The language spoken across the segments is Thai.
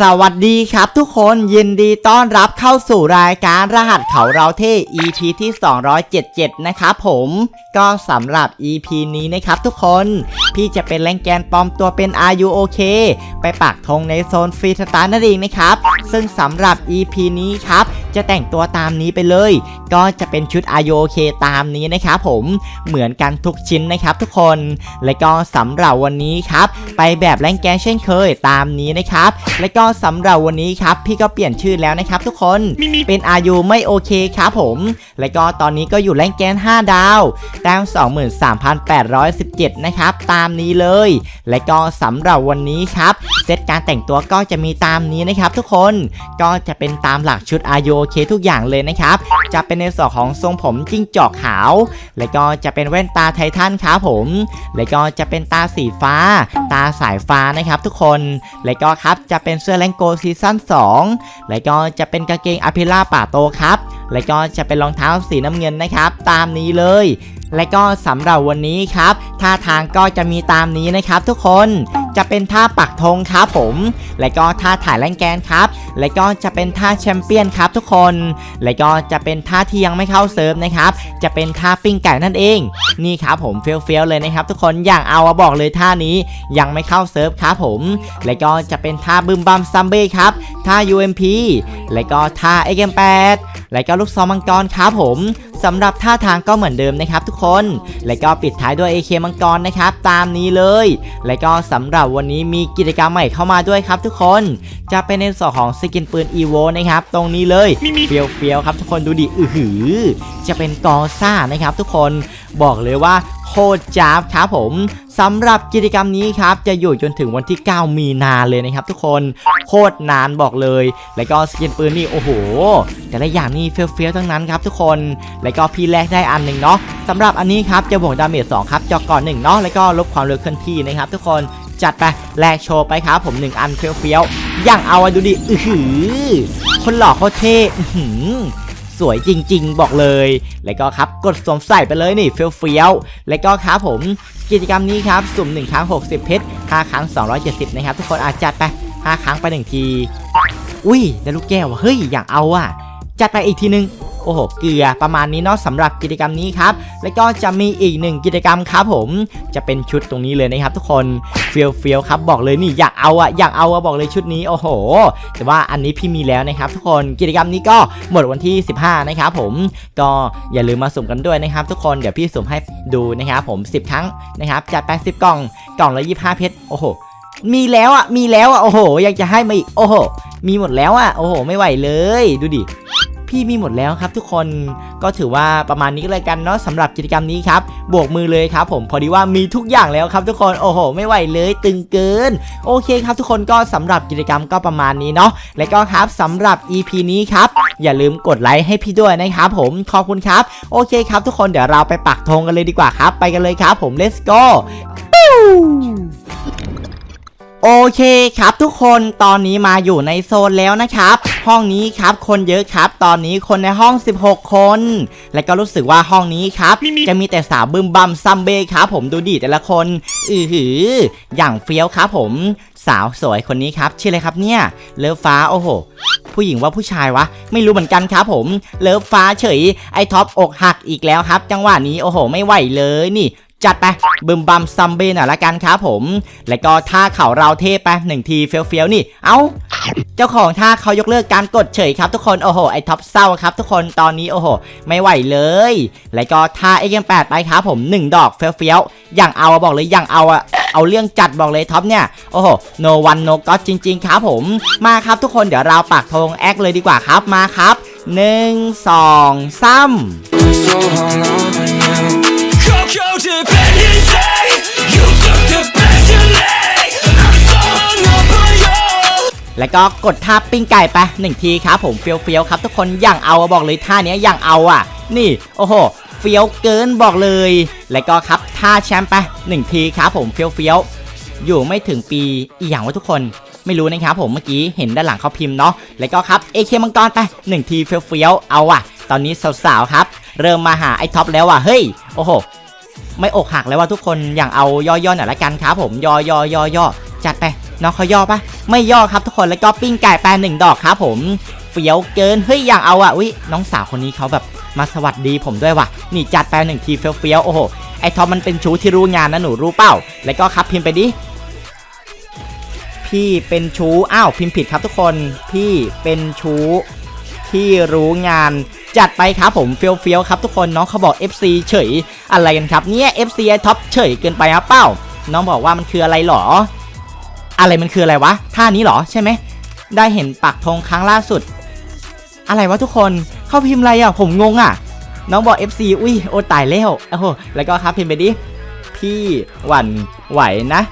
สวัสดีครับทุกคนยินดีต้อนรับเข้าสู่รายการรหัสเขาเราเท่ EP ที่ 277 นะครับผม ก็สำหรับ EP นี้นะครับทุกคน พี่จะเป็นแรงแกนปลอมตัวเป็น RUOK ไปปักธงในโซนฟรีสไตล์นั่นเองนะครับ ซึ่งสำหรับ EP นี้ครับ จะแต่งตัวตามนี้ไปเลย ก็จะเป็นชุด RUOK ตามนี้นะครับผมเหมือนกันทุกชิ้นนะครับทุกคน และก็สำหรับวันนี้ครับ ไปแบบแรงแกนเช่นเคยตามนี้นะครับ และก็สำหรับวันนี้ครับพี่ก็เปลี่ยนชื่อแล้วนะครับทุกคนเป็นอายุไม่โอเคครับผม และก็ตอนนี้ก็อยู่แรงแกน 5 ดาวแต้ม23,817 นะครับตามนี้เลย และก็สำหรับวันนี้ครับเซตการแต่งตัวก็จะมีตามนี้นะครับ ทุกคนก็จะเป็นตามหลักชุดอายุโอเคทุกอย่างเลยนะครับจะเป็นในส่วนของทรงผมจิ้งจอกขาว และก็จะเป็นแว่นตาไททันครับผม และก็จะเป็นตาสีฟ้า ตาสายฟ้านะครับ ทุกคน และก็ครับจะเป็นเสื้อแรงโกซีซั่น2และก็จะเป็นกางเกงอพิล่าป่าโตครับ และก็จะเป็นรองเท้าสีน้ำเงินนะครับ ตามนี้เลย และก็สำหรับวันนี้ครับท่าทางก็จะมีตามนี้นะครับ ทุกคนจะเป็นท่าปักธงครับผม และก็ท่าถ่ายแรงแกนครับ และก็จะเป็นท่าแชมเปี้ยนครับทุกคน และก็จะเป็นท่าที่ยังไม่เข้าเซิร์ฟนะครับ จะเป็นท่าปิ้งไก่นั่นเอง นี่ครับผมเฟี้ยวๆเลยนะครับทุกคนอย่างเอาบอกเลยท่านี้ยังไม่เข้าเซิร์ฟครับผม และก็จะเป็นท่าบึมบัมซัมเบ้ครับ ท่า UMP และก็ท่า XM8 และก็ลูกซองมังกรครับผมสำหรับท่าทางก็เหมือนเดิมนะครับทุกคน และก็ปิดท้ายด้วย AK มังกรนะครับตามนี้เลย และก็สำหรับวันนี้มีกิจกรรมใหม่เข้ามาด้วยครับทุกคน จะเป็นในส่วนของสกินปืน EVO นะครับตรงนี้เลยเฟียวเฟียวๆครับทุกคนดูดิอือหือ จะเป็นกอซ่านะครับทุกคนบอกเลยว่าโคตรจ้าบครับผมสำหรับกิจกรรมนี้ครับ จะอยู่จนถึงวันที่ 9 มีนาเลยนะครับทุกคนโคตรนานบอกเลย แล้วก็สกินปืนนี่โอ้โห แต่ละอย่างนี่เฟี้ยวๆทั้งนั้นครับทุกคน แล้วก็พี่แรกได้อันหนึ่งเนาะสำหรับอันนี้ครับจะบวกดาเมจ2ครับจอกก่อน1เนาะแล้วก็ลบความเร็วเคลื่อนที่นะครับทุกคนจัดไปแลกโชว์ไปครับผม 1 อันเฟี้ยวๆอย่างเอาดูดิอือหือคนหล่อโคตรเท่อื้อหือ วยจริง ๆ บอกเลย แล้วก็ครับกดสวมใส่ไปเลยนี่เฟี้ยวๆแล้วก็ครับผมกิจกรรมนี้ครับสุ่ม1ครั้ง 60 เพชร5ครั้ง 270 นะครับ ทุกคนอาจจัดไป 5 ครั้งไป 1 ที อุ้ยได้ลูกแก้วว่ะเฮ้ย อยากเอาอะ จัดไปอีกทีนึง โอ้โหเกลือประมาณนี้เนาะสำหรับกิจกรรมนี้ครับ แล้วก็จะมีอีกหนึ่งกิจกรรมครับผมจะเป็นชุดตรงนี้เลยนะครับ ทุกคนเฟียวเฟียวครับบอกเลยนี่อยากเอาอะอยากเอาอะบอกเลยชุดนี้โอ้โห แต่ว่าอันนี้พี่มีแล้วนะครับ ทุกคนกิจกรรมนี้ก็หมดวันที่ 15 นะครับผมก็อย่าลืมมาสุ่มกันด้วยนะครับ ทุกคนเดี๋ยวพี่สุ่มให้ดูนะครับผม 10 ครั้งนะครับจัดไป10กล่องกล่องละ25เพชรโอ้โหมีแล้วอะมีแล้วอะโอ้โหอยากจะให้มาอีกโอ้โหมีหมดแล้วอะโอ้โห ไม่ไหวเลย ดูดิ พี่มีหมดแล้วครับทุกคนก็ถือว่าประมาณนี้ก็เลยกันเนาะสำหรับกิจกรรมนี้ครับบวกมือเลยครับผมพอดีว่ามีทุกอย่างแล้วครับทุกคนโอ้โห ไม่ไหวเลยตึงเกิน โอเคครับทุกคนก็สำหรับกิจกรรมก็ประมาณนี้เนาะและก็ครับสำหรับ EP นี้ครับอย่าลืมกดไลค์ให้พี่ด้วยนะครับผมขอบคุณครับ โอเคครับทุกคนเดี๋ยวเราไปปักธงกันเลยดีกว่าครับ ไปกันเลยครับผม let's go โอเคครับทุกคนตอนนี้มาอยู่ในโซนแล้วนะครับ ห้องนี้ครับคนเยอะครับ ตอนนี้คนในห้อง 16 คน และก็รู้สึกว่าห้องนี้ครับ จะมีแต่สาวบึมบัมซัมเบครับผมดูดิแต่ละคน อือหือ อย่างเฟี้ยวครับผมสาวสวยคนนี้ครับชื่ออะไรครับเนี่ย เลิฟฟ้าโอ้โห ผู้หญิงว่าผู้ชายวะ ไม่รู้เหมือนกันครับผม เลิฟฟ้าเฉยไอท็อปอกหักอีกแล้วครับ จังหวะนี้โอ้โห ไม่ไหวเลยนี่ จัดไปบึมบัมซัมเบหน่อยละกันครับผม แล้วก็ท่าเข่าเราเทไปหนึ่งทีเฟี้ยวๆนี่ เอ้า เจ้าของท่าเขายกเลิกการกดเฉยครับทุกคน โอ้โห ไอท็อปเศร้าครับ ทุกคนตอนนี้โอ้โห ไม่ไหวเลย แล้วก็ท่าเอ็กแปดไปครับผมหนึ่งดอกเฟี้ยวๆอย่างเอาบอกเลยอย่างเอาอะเอาเรื่องจัดบอกเลยท็อปเนี่ย โอ้โหโนวันโนก็จริง ๆ ครับผม มาครับทุกคนเดี๋ยวเราปักธงแอคเลยดีกว่าครับมาครับหนึ่งสองสา แล้วก็กดท่าปิ้งไก่ไปหนึ่งทีครับผมเฟี้ยวๆครับ ทุกคนอย่างเอาบอกเลยท่าเนี้ยอย่างเอาอะ นี่โอ้โหเฟี้ยวเกินบอกเลย แล้วก็ครับท่าแชมป์ไปหนึ่งทีครับผมเฟี้ยวๆอยู่ไม่ถึงปีอีอย่างว่าทุกคนไม่รู้นะครับผมเมื่อกี้เห็นด้านหลังเขาพิมพ์เนาะแล้วก็ครับเอเคมังกรไปหนึ่งทีเฟี้ยวๆเอาอะ ตอนนี้สาวๆครับ เริ่มมาหาไอ้ท็อปแล้วอะเฮ้ยโอ้โห ไม่อกหักแล้วว่าทุกคนอย่างเอาย่อๆหน่อยละกันครับผมย่อย่อย่อย่อจัดไปน้องเขาย่อปะไม่ย่อครับทุกคนแล้วก็ปิ้งไก่แปลหนึ่งดอกครับผมเฟี้ยวเกินเฮ้ยอย่างเอาอะอุ้ยน้องสาวคนนี้เขาแบบมาสวัสดีผมด้วยว่ะนี่จัดแปลหนึ่งทีเฟี้ยวๆโอ้โหไอทอมมันเป็นชู้ที่รู้งานนะหนูรู้เปล่า แล้วก็ครับพิมพ์ไปดิพี่เป็นชู้อ้าวพิมพ์ผิดครับทุกคน พี่เป็นชู้ที่รู้งาน จัดไปครับผมเฟี้ยวๆครับทุกคนน้องเขาบอก FC เฉยอะไรกันครับเนี่ย FC ไอท็อปเฉยเกินไปครับเป้า น้องบอกว่ามันคืออะไรหรอ อะไรมันคืออะไรวะท่านี้หรอใช่ไหมได้เห็นปักธงครั้งล่าสุด อะไรวะทุกคนเข้าพิมพ์อะไรอะผมงงอะ น้องบอก FC อุ้ยโอตายแล้วโอ้โหแล้วก็ครับพิมพ์ไปดิพี่หวั่นไหวนะ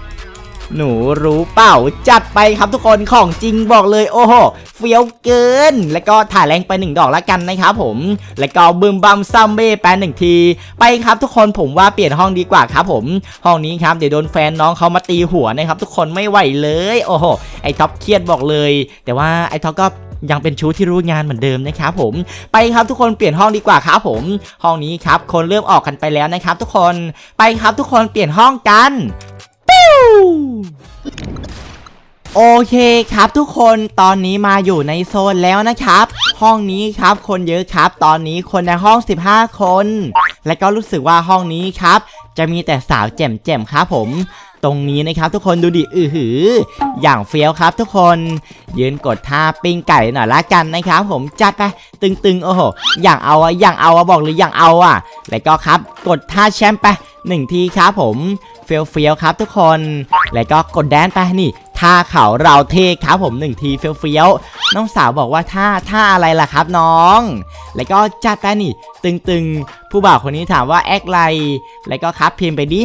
หนูรู้เปล่าจัดไปครับทุกคนของจริงบอกเลยโอ้โหเฟี้ยวเกิน แล้วก็ถ่ายแรงไปหนึ่งดอกละกันนะครับผม แล้วก็บึมบัมซัมเบ้แปนหนึ่งที ไปครับทุกคนผมว่าเปลี่ยนห้องดีกว่าครับผม ห้องนี้ครับเดี๋ยวโดนแฟนน้องเขามาตีหัวนะครับทุกคนไม่ไหวเลย โอ้โหไอท็อปเครียดบอกเลย แต่ว่าไอท็อปก็ยังเป็นชู้ที่รู้งานเหมือนเดิมนะครับผมไปครับทุกคนเปลี่ยนห้องดีกว่าครับผม ห้องนี้ครับคนเริ่มออกกันไปแล้วนะครับทุกคนไปครับทุกคนเปลี่ยนห้องกัน โอเคครับทุกคนตอนนี้มาอยู่ในโซนแล้วนะครับ ห้องนี้ครับคนเยอะครับ ตอนนี้คนในห้อง 15 คน และก็รู้สึกว่าห้องนี้ครับ จะมีแต่สาวแจ่มๆครับผมตรงนี้นะครับทุกคนดูดิอือหือ อย่างเฟี้ยวครับทุกคนยืนกดท่าปิ้งไก่หน่อยละกันนะครับ ผมจัดไปตึงๆโอ้โหอย่างเอาอะอย่างเอาอะบอกเลยอย่างเอาอะแล้วก็ครับ กดท่าแชมป์ไปหนึ่งทีครับผม เฟี้ยวๆครับทุกคน แล้วก็กดแดนไปนี่ท่าเขาเราเทครับผมหนึ่งทีเฟี้ยวๆน้องสาวบอกว่าท่าท่าอะไรล่ะครับน้อง แล้วก็จัดไปนี่ ตึงๆ ผู้บ่าวคนนี้ถามว่าแอคไร แล้วก็ครับพิมพ์ไปดิ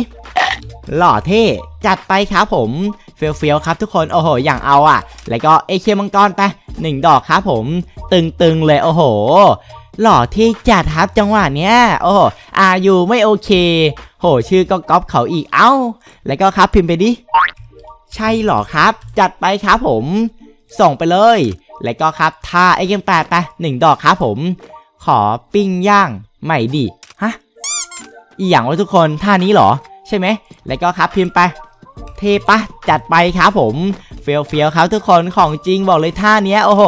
หล่อเท่จัดไปครับผมเฟี้ยวๆครับทุกคนโอ้โหอย่างเอาอะ แล้วก็เอเคมังกรไปหนึ่งดอกครับผม ตึงๆเลยโอ้โหหล่อเท่จัดครับจังหวะเนี้ย โอ้โหอายูไม่โอเค โห ชื่อก็ก๊อปเขาอีก เอ้า แล้วก็ครับพิมพ์ไปดิ ใช่หรอครับ จัดไปครับผม ส่งไปเลย แล้วก็ครับท่าไอเกมแปดไปหนึ่งดอกครับผม ขอปิ้งย่างใหม่ดิ ฮะ อีอย่างวะทุกคนท่านี้หรอ ใช่ไหม แล้วก็ครับพิมพ์ไป เทปะจัดไปครับผม เฟียวเฟียวครับทุกคน ของจริงบอกเลยท่าเนี้ยโอ้โห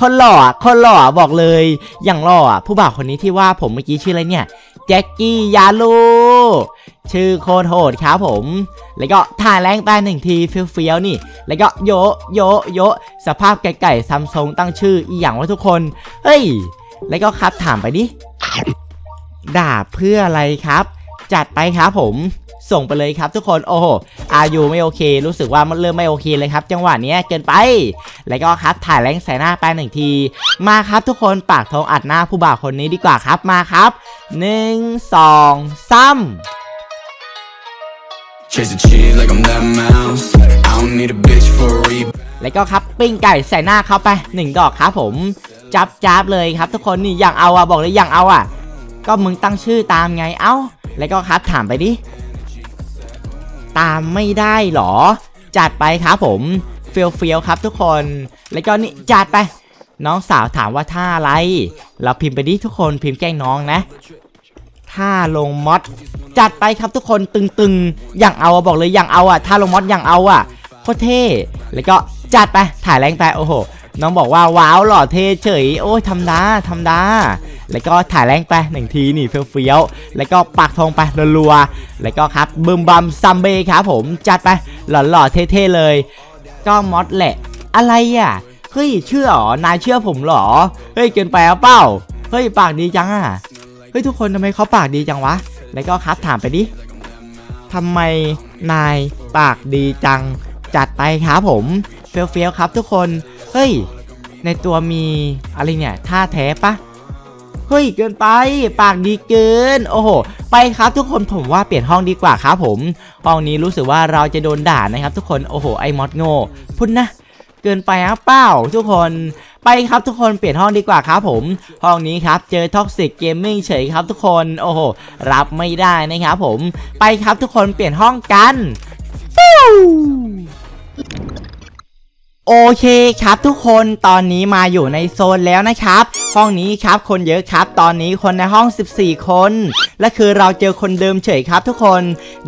คนหล่อคนหล่อบอกเลย อย่างหล่อผู้บ่าวคนนี้ที่ว่าผมเมื่อกี้ชื่ออะไรเนี่ย แจ็คกี้ยาลูชื่อโคตรโหดครับผม แล้วก็ถ่ายแรงไปหนึ่งทีเฟี้ยวๆนี่ แล้วก็โยโยโยสภาพไก่ๆซัมซุงตั้งชื่ออีหยังวะทุกคน เฮ้ย แล้วก็ครับถามไปดิ ด่าเพื่ออะไรครับ จัดไปครับผม ส่งไปเลยครับทุกคนโอ้โหอายุไม่โอเค รู้สึกว่ามันเริ่มไม่โอเคเลยครับจังหวะเนี้ยเกินไป แล้วก็ครับถ่ายแรงใส่หน้าไปหนึ่งที มาครับทุกคนปากทองอัดหน้าผู้บ่าวคนนี้ดีกว่าครับมาครับหนึ่งสองสาม Chasing cheese like I'm that mouse. I don't need a bitch for a rebound. แล้วก็ครับปิ้งไก่ใส่หน้าเข้าไปหนึ่งดอกครับผมจับจับเลยครับ ทุกคนนี่อย่างเอาอะบอกเลยอย่างเอาอะก็มึงตั้งชื่อตามไงเอ้า แล้วก็ครับถามไปดิ ตามไม่ได้หรอ จัดไปครับผมเฟียวเฟียวๆครับทุกคน แล้วก็นี่จัดไป น้องสาวถามว่าท่าอะไร เราพิมพ์ไปดิทุกคนพิมพ์แกล้งน้องนะท่าลงมอดจัดไปครับทุกคนตึงๆ อย่างเอาบอกเลยอย่างเอาอะท่าลงมอดอย่างเอาอะโคตรเท่แล้วก็จัดไปถ่ายแรงไปโอ้โห น้องบอกว่าว้าวหล่อเท่เฉย โอ้ยทำดาทำดา แล้วก็ถ่ายแรงไปหนึ่งทีนี่เฟี้ยวๆแล้วก็ปักธงไปรัวๆแล้วก็ครับบึมบัมซัมเบครับผมจัดไปหล่อๆเท่ๆเลย ก็มอดแหละ อะไรอะเฮ้ยเชื่อหรอนายเชื่อผมหรอเฮ้ยเกินไปเอาเปล่าเฮ้ยปากดีจังอะเฮ้ยทุกคนทำไมเขาปากดีจังวะ แล้วก็ครับถามไปดิทำไมนายปากดีจัง จัดไปครับผมเฟี้ยวเฟียวๆครับทุกคน เฮ้ย ในตัวมีอะไรเนี่ยท่าแท้ปะเฮ้ยเกินไป ปากดีเกิน โอ้โห ไปครับทุกคนผมว่าเปลี่ยนห้องดีกว่าครับผม ห้องนี้รู้สึกว่าเราจะโดนด่านะครับ ทุกคนโอ้โหไอ้มอดโง่พุ่นนะเกินไปครับเปล่าทุกคนไปครับทุกคนเปลี่ยนห้องดีกว่าครับผม ห้องนี้ครับเจอท็อกซิกเกมมิ่งเฉยครับทุกคนโอ้โหรับไม่ได้นะครับผม ไปครับทุกคนเปลี่ยนห้องกันฟิว โอเคครับทุกคนตอนนี้มาอยู่ในโซนแล้วนะครับ ห้องนี้ครับคนเยอะครับ ตอนนี้คนในห้อง 14 คน และคือเราเจอคนเดิมเฉยครับ ทุกคน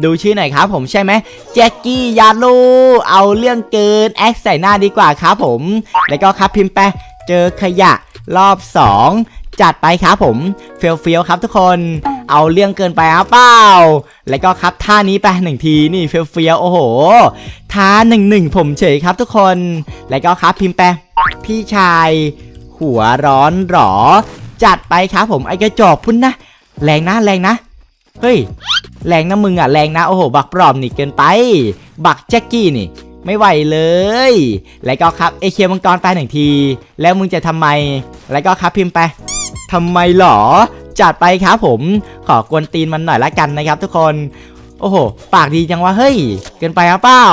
ดูชื่อหน่อยครับ ผมใช่ไหมแจ็คกี้ยาลูเอาเรื่องเกินแอคใส่หน้าดีกว่าครับผม แล้วก็ครับพิมพ์ไปเจอขยะรอบ 2 จัดไปครับผมเฟียวเฟียวๆครับทุกคน เอาเรื่องเกินไปอะเปล่า แล้วก็ครับท่านี้ไปหนึ่งทีนี่เฟียวเฟียวๆโอ้โหท่าหนึ่งหนึ่งผมเฉยครับทุกคน แล้วก็ครับพิมพ์ไปพี่ชาย หัวร้อนหรอ จัดไปครับผมไอ้กระจอกพุ่นนะ แรงนะแรงนะ เฮ้ย แรงนะมึงอะแรงนะโอ้โห บักปลอมนี่เกินไป บักแจ็คกี้นี่ไม่ไหวเลย แล้วก็ครับเอเคียมังกรไปหนึ่งที แล้วมึงจะทำไม แล้วก็ครับพิมพ์ไปทำไมหรอ จัดไปครับผมขอกวนตีนมันหน่อยละกันนะครับ ทุกคนโอ้โห ปากดีจังวะเฮ้ย เกินไปหรือเปล่า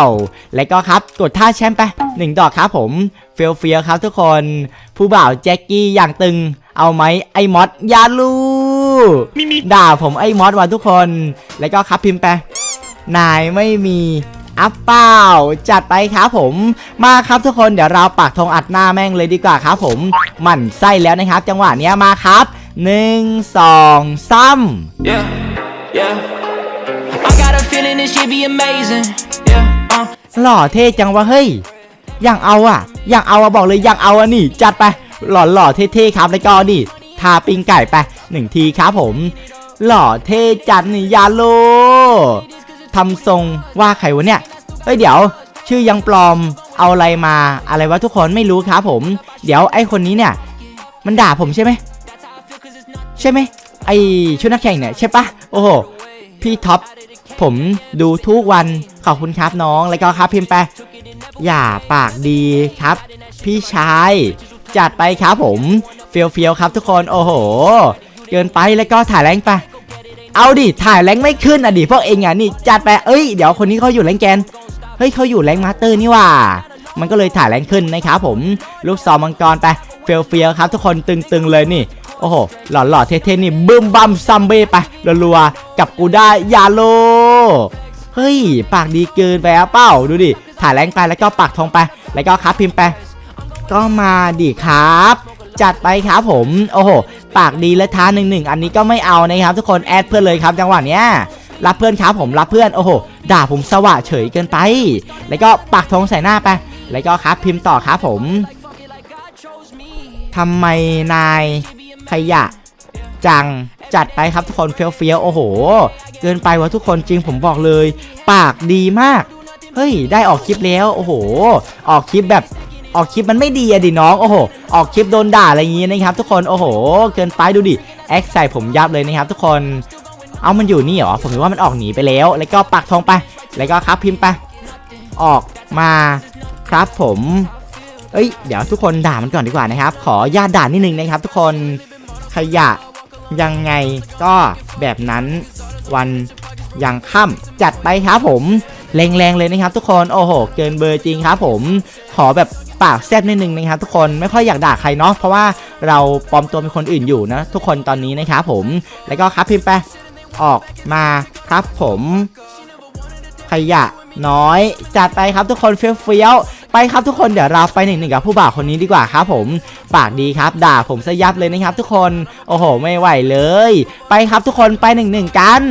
แล้วก็ครับกดท่าแชมป์ไปหนึ่งดอกครับผมเฟียวเฟียวครับทุกคน ผู้บ่าวแจ็คกี้อย่างตึง เอาไหมไอ้มอสยาลูด่าผมไอ้มอสว่ะทุกคน แล้วก็ครับพิมพ์ไปนายไม่มีอัพเปล่าจัดไปครับผม มาครับทุกคนเดี๋ยวเราปักธงอัดหน้าแม่งเลยดีกว่าครับผม หมั่นไส้แล้วนะครับ จังหวะเนี้ยมาครับ หนึ่งสองสาม Yeah, yeah. I got a feeling this should be amazing. Yeah, uh. หล่อเท่จังวะเฮ้ย อย่างเอาอะอย่างเอาอะบอกเลยอย่างเอาอะนี่ จัดไป หล่อหล่อเท่ๆครับแล้วก็นี่ทาปิงไก่ไปหนึ่งทีครับผม หล่อเท่จัดนี่ยาโลทำทรงว่าใครวะเนี่ย เฮ้ยเดี๋ยว ชื่อยังปลอมเอาอะไรมาอะไรวะทุกคนไม่รู้ครับผม เดี๋ยวไอ้คนนี้เนี่ย มันด่าผมใช่ไหม ใช่ไหมไอชุดนักแข่งเนี่ยใช่ปะโอ้โหพี่ท็อปผมดูทุกวันขอบคุณครับน้อง แล้วก็ครับพิมพ์ไปอย่าปากดีครับ พี่ชายจัดไปครับผมเฟียวเฟียวๆครับทุกคนโอ้โห เกินไปแล้วก็ถ่ายแรงไปเอาดิถ่ายแรงไม่ขึ้นอะดิพวกเองอะนี่จัดไปเอ้ยเดี๋ยวคนนี้เขาอยู่แรงแกนเฮ้ยเขาอยู่แรงมาสเตอร์นี่ว่า มันก็เลยถ่ายแรงขึ้นนะครับผม ลูกซองมังกรไปเฟียวเฟียวๆครับ ทุกคนตึงๆเลยนี่ โอ้โห หล่อๆเท่ๆนี่บึ้มบัมซัมเบ้ไปรัวๆกับกูได้ยาโล เฮ้ย ปากดีเกินไปอะเป้าดูดิ ถ่ายแรงไปแล้วก็ปากทองไป แล้วก็ครับพิมพ์ไป ก็มาดิครับ จัดไปครับผม โอ้โห ปากดีและท้าหนึ่งหนึ่งอันนี้ก็ไม่เอานะครับ ทุกคนแอดเพื่อนเลยครับจังหวะเนี้ยรับเพื่อนครับผมรับเพื่อนโอ้โห ด่าผมสว่ะเฉยเกินไป แล้วก็ปากทองใส่หน้าไป แล้วก็ครับพิมพ์ต่อครับผมทำไมนาย ขยะ จังจัดไปครับทุกคนเฟี้ยวเฟี้ยวๆโอ้โห เกินไปวะทุกคนจริงผมบอกเลย ปากดีมาก เฮ้ย ได้ออกคลิปแล้วโอ้โห ออกคลิปแบบออกคลิปมันไม่ดีอะดิน้องโอ้โห ออกคลิปโดนด่าอะไรอย่างงี้นะครับ ทุกคนโอ้โห เกินไปดูดิแอคใส่ผมยับเลยนะครับ ทุกคนเอามันอยู่นี่เหรอผมคิดว่ามันออกหนีไปแล้ว แล้วก็ปักทองไป แล้วก็ครับพิมพ์ไป ออกมาครับผม เอ้ย เดี๋ยวทุกคนด่ามันก่อนดีกว่านะครับ ขอญาตด่านิดนึงนะครับ ทุกคน ขยะ ยังไงก็แบบนั้นวันยังค่ำจัดไปครับผมแรงๆเลยนะครับ ทุกคนโอ้โห เกินเบอร์จริงครับผมขอแบบปากแซบนิดนึงนะครับทุกคนไม่ค่อยอยากด่าใครเนาะเพราะว่าเราปลอมตัวเป็นคนอื่นอยู่นะ ทุกคนตอนนี้นะครับผมแล้วก็ครับพิมพ์ไปออกมาครับผม ขยะน้อย จัดไปครับทุกคนเฟี้ยว ไปครับทุกคนเดี๋ยวเราไปหนึ่งหนึ่งกับผู้บ่าวคนนี้ดีกว่าครับผม ปากดีครับ ด่าผมซะยับเลยนะครับ ทุกคนโอ้โห ไม่ไหวเลย ไปครับทุกคนไปหนึ่งหนึ่งกัน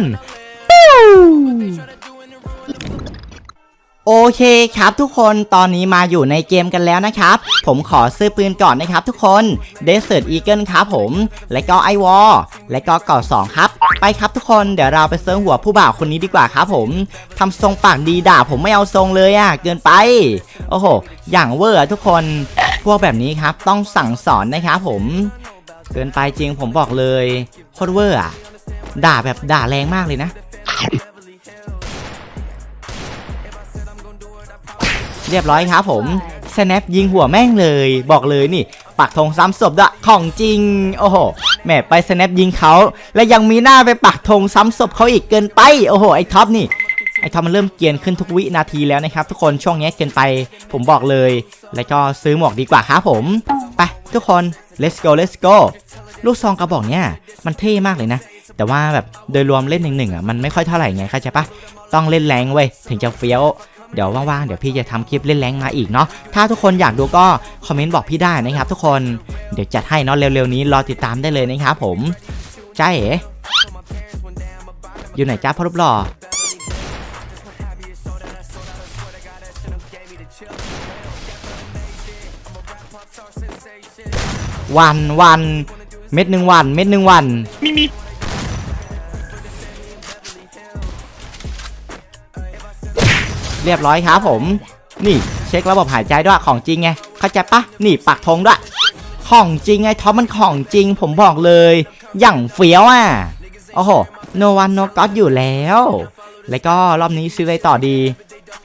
ปิ้ว โอเคครับทุกคนตอนนี้มาอยู่ในเกมกันแล้วนะครับ ผมขอซื้อปืนก่อนนะครับทุกคน Desert Eagle ครับผม และก็ไอวอลและก็ก่อสองครับ ไปครับทุกคนเดี๋ยวเราไปเซิร์ฟหัวผู้บ่าวคนนี้ดีกว่าครับผมทำทรงปากดีด่าผมไม่เอาทรงเลยอะ่ะ เกินไป โอ้โห อย่างเวอร์ทุกคนพวกแบบนี้ครับต้องสั่งสอนนะครับผม เกินไปจริงผมบอกเลยโคตรเวอร์อะด่าแบบด่าแรงมากเลยนะ เรียบร้อยครับผม snap ยิงหัวแม่งเลย บอกเลยนี่ ปักธงซ้ำศพด้วยของจริง โอ้โหแหมไป snap ยิงเขาและยังมีหน้าไปปักธงซ้ำศพเขาอีกเกินไป โอ้โหไอ้ท็อปนี่ไอ้ท็อปมันเริ่มเกรียนขึ้นทุกวินาทีแล้วนะครับ ทุกคนช่วงนี้เกินไป ผมบอกเลย แล้วก็ซื้อหมวกดีกว่าครับผม ไปทุกคน let's go let's go ลูกซองกระบอกเนี้ยมันเท่มากเลยนะ แต่ว่าแบบโดยรวมเล่นหนึ่งหนึ่งอะมันไม่ค่อยเท่าไหร่ไงเข้าใจปะต้องเล่นแรงเว้ยถึงจะเฟี้ยว เดี๋ยวว่างๆเดี๋ยวพี่จะทำคลิปเล่นแรงมาอีกเนาะถ้าทุกคนอยากดูก็คอมเมนต์บอกพี่ได้นะครับ ทุกคนเดี๋ยวจัดให้เนาะเร็วๆนี้รอติดตามได้เลยนะครับผมใช่เอ๋อยู่ไหนจ้าพ่อรูปหล่อวันวันเม็ดหนึ่งวัน เม็ดหนึ่งวันมีมี เรียบร้อยครับผม นี่เช็คระบบหายใจด้วยของจริงไงเข้าใจปะนี่ปักธงด้วยของจริงไงท็อปมันของจริง ผมบอกเลย อย่างเฟี้ยวอะโอ้โหโนวันโนก็อยู่แล้ว แล้วก็รอบนี้ซื้ออะไรต่อดี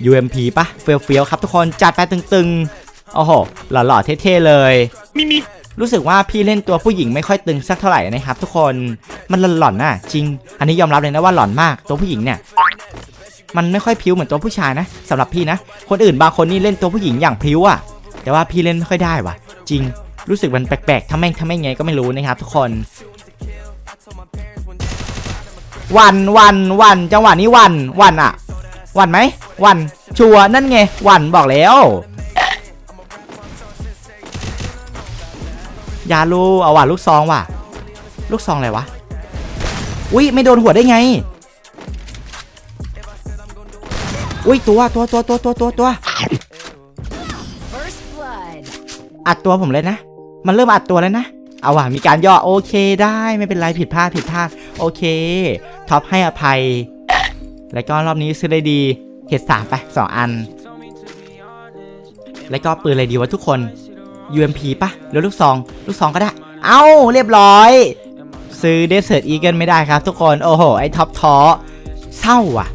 UMP ปะเฟี้ยวเฟี้ยวๆครับทุกคนจัดไปตึงๆโอ้โหหล่อๆเท่ๆเลยมีมีรู้สึกว่าพี่เล่นตัวผู้หญิงไม่ค่อยตึงสักเท่าไหร่นะครับ ทุกคนมันหล่อนๆน่ะจริง อันนี้ยอมรับเลยนะว่าหล่อนมากตัวผู้หญิงเนี่ย มันไม่ค่อยพิ้วเหมือนตัวผู้ชายนะสำหรับพี่นะ คนอื่นบางคนนี่เล่นตัวผู้หญิงอย่างพิ้วอะแต่ว่าพี่เล่นไม่ค่อยได้ว่ะ จริงรู้สึกมันแปลกๆทำแม่งทำแม่งไงก็ไม่รู้นะครับ ทุกคนวันวันวันจังหวะนี้วันวันอะวันไหมวันชัวนั่นไงวันบอกแล้วยาลูเอาว่ะลูกซองว่ะ ลูกซองอะไรวะอุ้ยไม่โดนหัวได้ไง อุ้ยตัวตัวตัวตัวตัวตัวตัว First blood. อัดตัวผมเลยนะ มันเริ่มอัดตัวแล้วนะ เอาว่ะมีการย่อโอเคได้ไม่เป็นไรผิดพลาดผิดพลาดโอเคท็อปให้อภัย แล้วก็รอบนี้ซื้อได้ดีเห็ดสามไปสองอัน แล้วก็ปืนอะไรดีวะทุกคน UMP ปะหรือลูกซองลูกซองก็ได้ เอ้าเรียบร้อย ซื้อเดสเซ r ร์ e อีเกิลไม่ได้ครับทุกคน โอ้โห ไอ้ท็อปท้อเศร้าอะ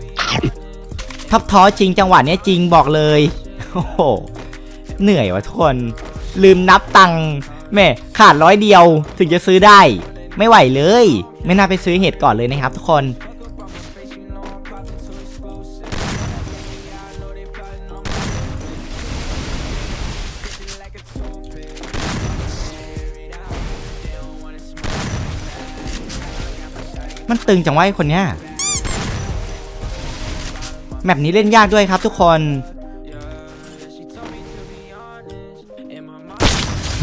ท็อท้อจริงจังหวะเนี้ยจริงบอกเลย โอ้โห เหนื่อยวะทุกคน ลืมนับตังค์แม่ขาดร้อยเดียวถึงจะซื้อได้ ไม่ไหวเลย ไม่น่าไปซื้อเห็ดก่อนเลยนะครับทุกคนมันตึงจังวะไอ้คนเนี้ย แมปนี้เล่นยากด้วยครับทุกคน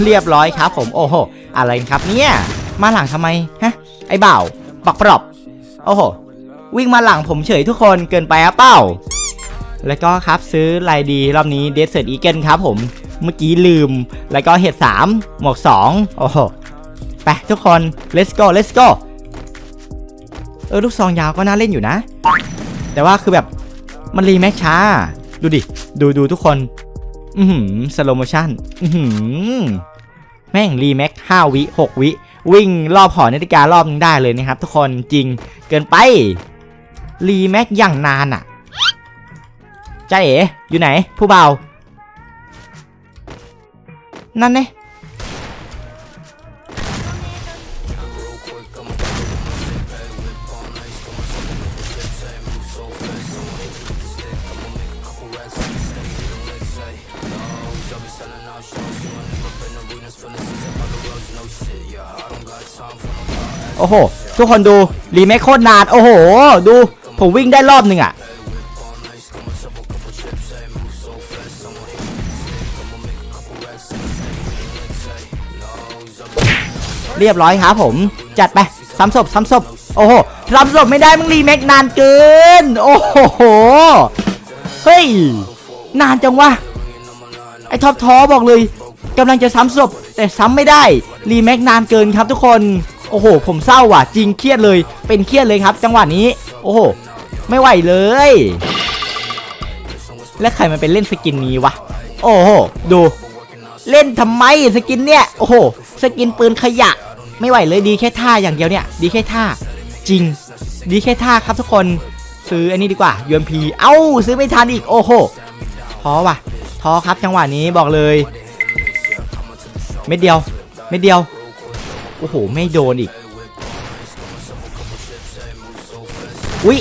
เรียบร้อยครับผมโอ้โหอะไรครับเนี่ยมาหลังทำไมฮะไอ้บ่าวปักปรอบโอ้โหวิ่งมาหลังผมเฉยทุกคนเกินไปอะเป้า แล้วก็ครับซื้อลายดีรอบนี้เดสเซ r ร์อีเกิลครับผมเมื่อกี้ลืม แล้วก็เห็ด3หมวก2โอ้โหไปทุกคน let's go let's go เออลูกซองยาวก็น่าเล่นอยู่นะ แต่ว่าคือแบบ มันรีแม็กช้า ดูดิ ดูดูทุกคน อือหือสโลโมชั่น อือหือ แม่งรีแม็กห้าวิหกวิ วิ่งรอบหอนาฬิการอบนึงได้เลยนะครับ ทุกคนจริงเกินไป รีแม็กอย่างนานอะจ้าเอ๋อยู่ไหน ผู้เบา นั่นเนี่ย โอ้โห ทุกคนดู รีเมคโคตรนาน โอ้โห ดู ผมวิ่งได้รอบหนึ่งอะเรียบร้อยครับผม จัดไปซ้ำศพซ้ำศพโอ้โหซ้ำศพไม่ได้มึงรีเมคนานเกิน โอ้โห เฮ้ย นานจังวะ ไอท็อปท้อบอกเลยกำลังจะซ้ำศพแต่ซ้ำไม่ได้ รีแม็กนานเกินครับทุกคน โอ้โห ผมเศร้าว่ะ จริงเครียดเลย เป็นเครียดเลยครับ จังหวะนี้ โอ้โห ไม่ไหวเลย และใครมันเป็นเล่นสกินนี้วะ โอ้โห ดู เล่นทำไมสกินเนี่ย โอ้โห สกินปืนขยะ ไม่ไหวเลยดีแค่ท่าอย่างเดียวเนี่ย ดีแค่ท่า จริง ดีแค่ท่าครับทุกคน ซื้ออันนี้ดีกว่า UMP เอ้า ซื้อไม่ทันอีก โอ้โห ท้อว่ะ ท้อครับจังหวะนี้บอกเลย เม็ดเดียว เม็ดเดียว โอ้โห ไม่โดนอีก อุ๊ย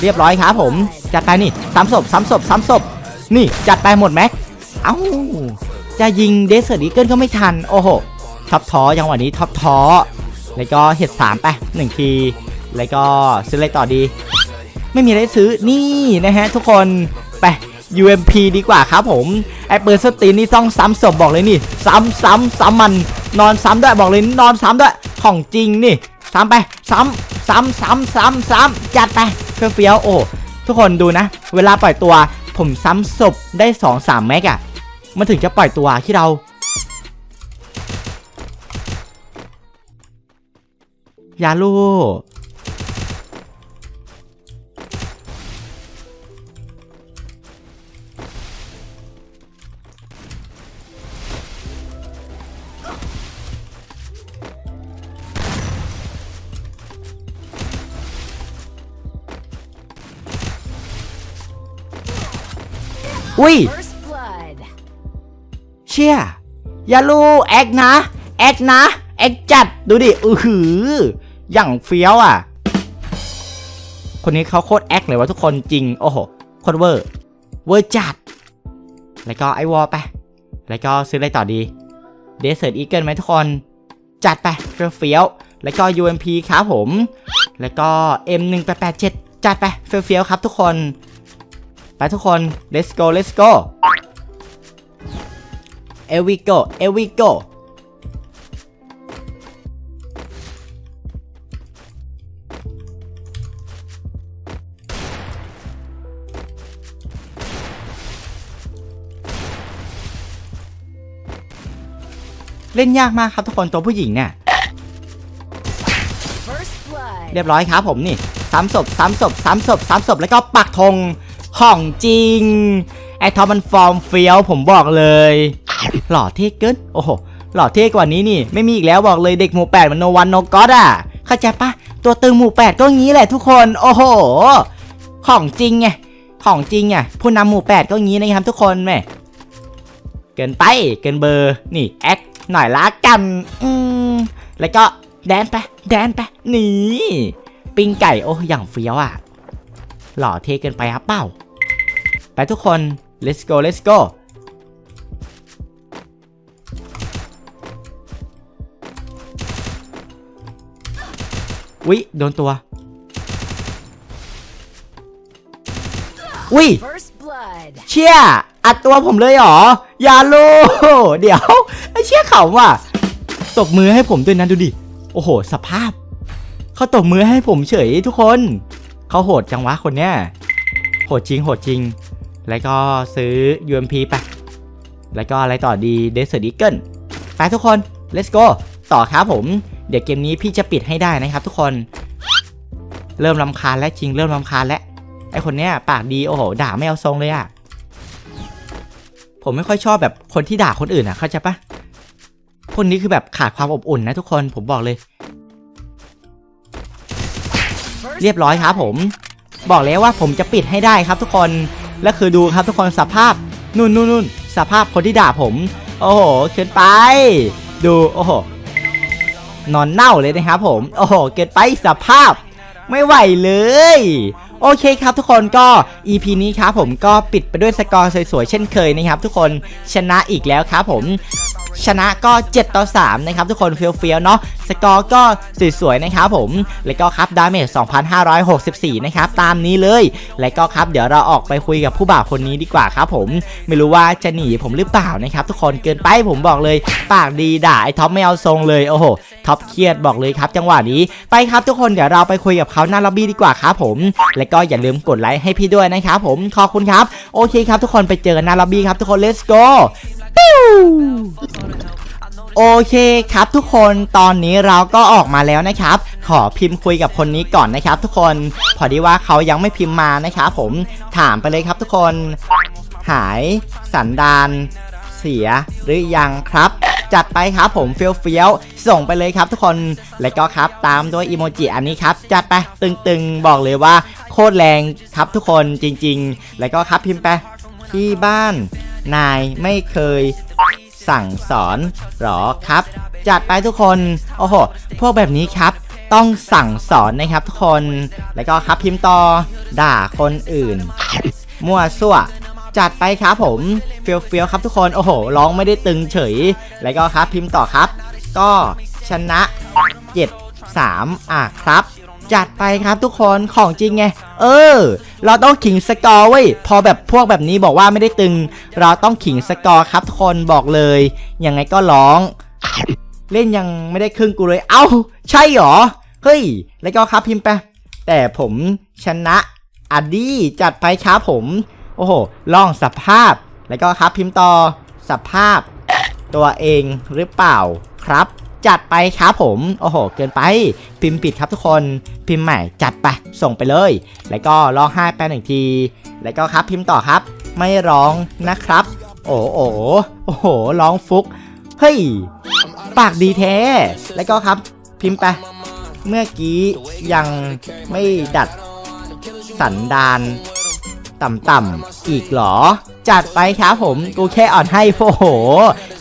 เรียบร้อยครับผม จัดไปนี่ซ้ำศพซ้ำศพซ้ำศพนี่ จัดไปหมดแม็ก เอ้า จะยิงเดสเซอร์ดิเกิลก็ไม่ทัน โอ้โห ท็อปท้อจังวะนี้ท็อปท้อ แล้วก็เห็ดสามไปหนึ่งที แล้วก็ซื้ออะไรต่อดี ไม่มีอะไรซื้อ นี่นะฮะทุกคน ไป UMP ดีกว่าครับผมไอปืนสตีนนี่ต้องซ้ำศพบอกเลยนี่ ซ้ำซ้ำซ้ำมัน นอนซ้ำด้วยบอกเลยนอนซ้ำด้วยของจริงนี่ ซ้ำไป ซ้ำซ้ำซ้ำซ้ำซ้ำจัดไปเฟี้ยวเฟี้ยวโอ้ทุกคนดูนะ เวลาปล่อยตัว ผมซ้ำศพได้2อสามแม็กอะมันถึงจะปล่อยตัวที่เรายาลู อุ้ย First blood. เชี่ยยาลูแอคนะ แอคนะ แอคจัด ดูดิ อือหือ อย่างเฟี้ยวอะ คนนี้เขาโคตรแอคเลยวะทุกคนจริง โอ้โหโคตรเวอร์ เวอร์จัด แล้วก็ไอวอลไป แล้วก็ซื้ออะไรต่อดี เดซเซอร์อีเกิลไหมทุกคน จัดไปเฟี้ยวเฟี้ยวๆแล้วก็ UMP ครับผม แล้วก็ M1887 จัดไปเฟี้ยวเฟี้ยวๆครับทุกคน ไปทุกคน let's go let's go เอวิโกเอวิโกเล่นยากมากครับทุกคนตัวผู้หญิงเนี่ย First blood. เรียบร้อยครับผมนี่ซ้ำศพซ้ำศพซ้ำศพซ้ำศพแล้วก็ปักธง ของจริง ไอทอมมันฟอร์มเฟี้ยวผมบอกเลย หล่อเท่เกินโอ้โหหล่อเท่กว่านี้นี่ ไม่มีอีกแล้วบอกเลยเด็กหมู่แปดมันโนวันโนก็อดอะเข้าใจปะตัวตึงหมู่แปดก็งี้แหละทุกคน โอ้โห ของจริงไงของจริงอะผู้นำหมู่แปดก็งี้นะครับทุกคนแม่เกินไปเกินเบอร์นี่แอคหน่อยละกันอืมแล้วก็แดนไปแดนไปนี่ปิ้งไก่โอ้อย่างเฟี้ยวอะหล่อเท่เกินไปครับเป้า ไปทุกคน let's go let's go วิโดนตัววิ First blood. เชี่ยอัดตัวผมเลยเหรอ อย่าโลเดี๋ยวไอ้เชี่ยเขาว่ะตบมือให้ผมด้วยนะดูดิ โอ้โห สภาพ เขาตบมือให้ผมเฉยทุกคน เขาโหดจังวะคนเนี้ย โหดจริง โหดจริง แล้วก็ซื้อ UMP ไป แล้วก็อะไรต่อดี Desert Eagle ไปทุกคน let's go ต่อครับผม เดี๋ยวเกมนี้พี่จะปิดให้ได้นะครับทุกคน เริ่มลำคาญและจริงเริ่มลำคาญและไอคนเนี้ยปากดีโอ้โหด่าไม่เอาทรงเลยอะผมไม่ค่อยชอบแบบคนที่ด่าคนอื่นอะเข้าใจปะคนนี้คือแบบขาดความอบอุ่นนะทุกคนผมบอกเลย เรียบร้อยครับผม บอกแล้วว่าผมจะปิดให้ได้ครับทุกคน และคือดูครับทุกคนสภาพนู่นนู่นนู่นสภาพคนที่ด่าผม โอ้โหเกินไป ดูโอ้โหนอนเน่าเลยนะครับผม โอ้โหเกินไปสภาพ ไม่ไหวเลยเลย โอเคครับทุกคนก็ EP นี้ครับผมก็ปิดไปด้วยสกอร์สวยๆ เช่นเคยนะครับทุกคนชนะอีกแล้วครับผมชนะก็ 7 ต่อ 3 นะครับ ทุกคนเฟี้ยวๆเนาะสกอร์ก็สวยๆนะครับผม แล้วก็ครับดาเมจ2,564 นะครับ ตามนี้เลย แล้วก็ครับเดี๋ยวเราออกไปคุยกับผู้บ่าวคนนี้ดีกว่าครับผม ไม่รู้ว่าจะหนีผมหรือเปล่านะครับ ทุกคนเกินไปผมบอกเลย ปากดีด่าไอ้ท็อปไม่เอาทรงเลยโอ้โหท็อปเครียดบอกเลยครับ จังหวะนี้ไปครับทุกคนเดี๋ยวเราไปคุยกับเขาหน้าล็อบบี้ดีกว่าครับผม แล้วก็อย่าลืมกดไลค์ให้พี่ด้วยนะครับผมขอบคุณครับ โอเคครับทุกคนไปเจอกันหน้าล็อบบี้ครับทุกคน let's go โอเคครับทุกคนตอนนี้เราก็ออกมาแล้วนะครับ ขอพิมพ์คุยกับคนนี้ก่อนนะครับ ทุกคนพอดีว่าเขายังไม่พิมพ์มานะครับผมถามไปเลยครับทุกคน หายสันดานเสียหรือยังครับ จัดไปครับผมเฟี้ยวเฟี้ยวๆส่งไปเลยครับทุกคนแล้วก็ครับตามด้วยอีโมจิอันนี้ครับจัดไปตึงๆบอกเลยว่าโคตรแรงครับทุกคนจริง ๆ แล้วก็ครับพิมพ์ไปที่บ้านนายไม่เคยสั่งสอนหรอครับ จัดไปทุกคนโอ้โหพวกแบบนี้ครับต้องสั่งสอนนะครับทุกคน แล้วก็ครับพิมพ์ต่อด่าคนอื่น มั่วซั่ว จัดไปครับผมเฟียวเฟียวครับทุกคนโอ้โหร้องไม่ได้ตึงเฉย แล้วก็ครับพิมพ์ต่อครับ ก็ชนะ7 3อะครับ จัดไปครับทุกคนของจริงไง เออ เราต้องขิงสกอร์เว้ยพอแบบพวกแบบนี้บอกว่าไม่ได้ตึง เราต้องขิงสกอร์ครับทุกคนบอกเลยยังไงก็ร้อง เล่นยังไม่ได้ครึ่งกูเลย เอ้า ใช่หรอเฮ้ยแล้วก็ครับพิมพ์ไปแต่ผมชนะอดีจัดไปครับผม โอ้โห ลองสภาพ แล้วก็ครับพิมพ์ต่อสภาพ ตัวเองหรือเปล่าครับ จัดไปครับผม โอ้โห เกินไป พิมพ์ผิดครับทุกคน พิมพ์ใหม่ จัดไป ส่งไปเลย แล้วก็ร้องไห้ไปหนึ่งที แล้วก็ครับพิมพ์ต่อครับ ไม่ร้องนะครับ โอ้โห โอ้โห ร้องฟุก เฮ้ย ปากดีแท้ แล้วก็ครับ พิมพ์ไป เมื่อกี้ยังไม่ดัดสันดาน ต่ำๆอีกเหรอ จัดไปครับผมกูแค่อ่อนให้โอ้โห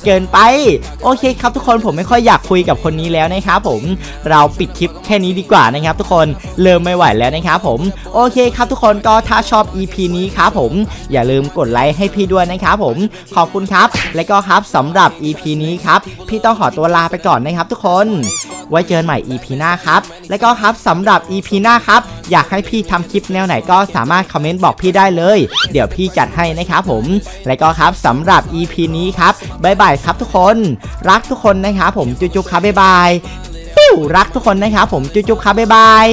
เกินไป โอเคครับทุกคนผมไม่ค่อยอยากคุยกับคนนี้แล้วนะครับผมเราปิดคลิปแค่นี้ดีกว่านะครับทุกคนเริ่มไม่ไหวแล้วนะครับผมโอเคครับทุกคนก็ถ้าชอบ EP นี้ครับผมอย่าลืมกดไลค์ให้พี่ด้วยนะครับผมขอบคุณครับ และก็ครับสำหรับ EP นี้ครับพี่ต้องขอตัวลาไปก่อนนะครับทุกคน ไว้เจอกันใหม่ EP หน้าครับ และก็ครับสำหรับ EP หน้าครับ อยากให้พี่ทำคลิปแนวไหนก็สามารถคอมเมนต์บอกพี่ได้เลย เดี๋ยวพี่จัดให้นะครับผม และก็ครับสำหรับ EP นี้ครับบ๊ายบายครับทุกคน รักทุกคนนะครับผมจุ๊จุ๊ครับบ๊ายบายรักทุกคนนะครับผมจุ๊จุ๊ครับบ๊ายบาย